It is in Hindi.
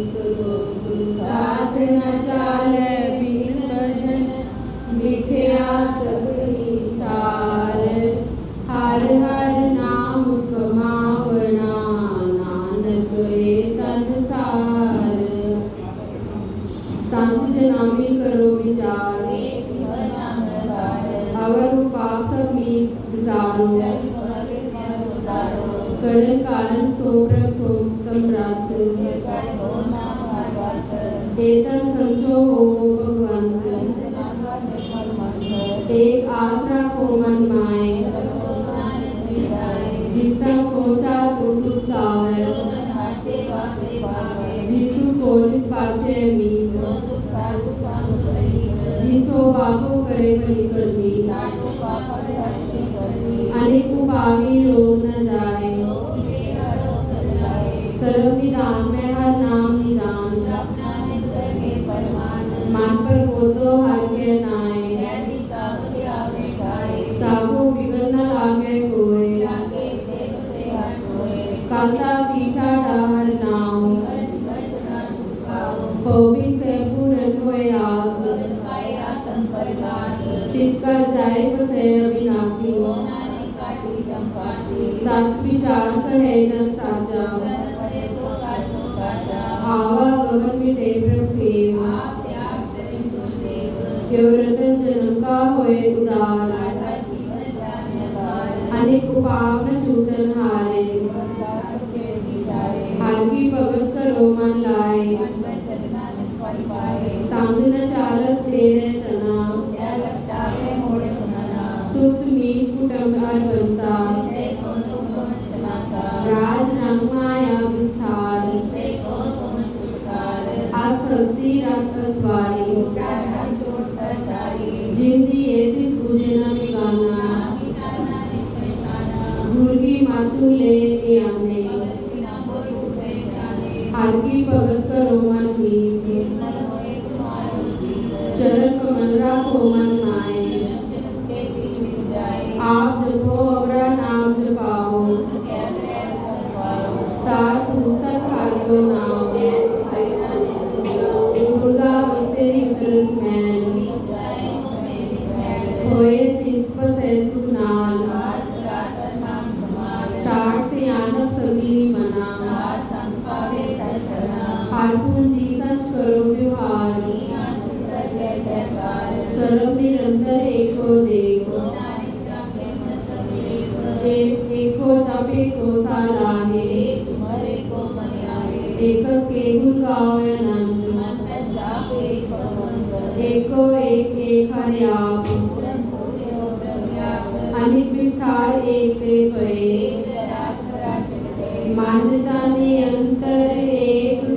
साथ न चाले बिन भजन मिथ्या सगळी चार हर हर नाम कमावना नानक तन सार संत जनामी करो विचार। अवर पाप सब मीत विसारो करण कारण सो प्रसो समर्थ एतन संचो हो भगवंत एक आसरा को मन माए। जिसका खोचा तो टूटता है जिसु को पाछे मीत जिसो बाको करे बलि कर्मी अनेक पावी रोग मान पर वो तो हर के नाए ताको बिगल न लागे कोय कांता पीठा डाहर नाम। होबी से पूरन होय आस। तितकर जाए बसे अविनाशी। तत् विचार कहे जन साचा आवा गमन मिटे होए उदार। अनेक उपाव न छूटन हारे। हर की भगत करो मन लाए। सांग चालस तेरे तना। सुत मीत कुटुंब अर्बंता राज रंग माया विस्तार। आसक्ति रत अस्वारी मातु ले आने हर की भगत करो मन मीत चरण कमल राखो मन माए आप जपो अवरा नाम जपाओ। सार पुरुषत हर को नाम दुर्गा तेरी उतरस मैल। होए चित पसे सुख नाल चार से आनक सगी मना हर पूंजी सच करो व्यवहार सर्व निरंतर एको देखो। एक एको जप एको सालाहे एकस के गुण गाओ अनंत एको एक एक हरि आप। अनित विस्तार एक ते भये मान्यता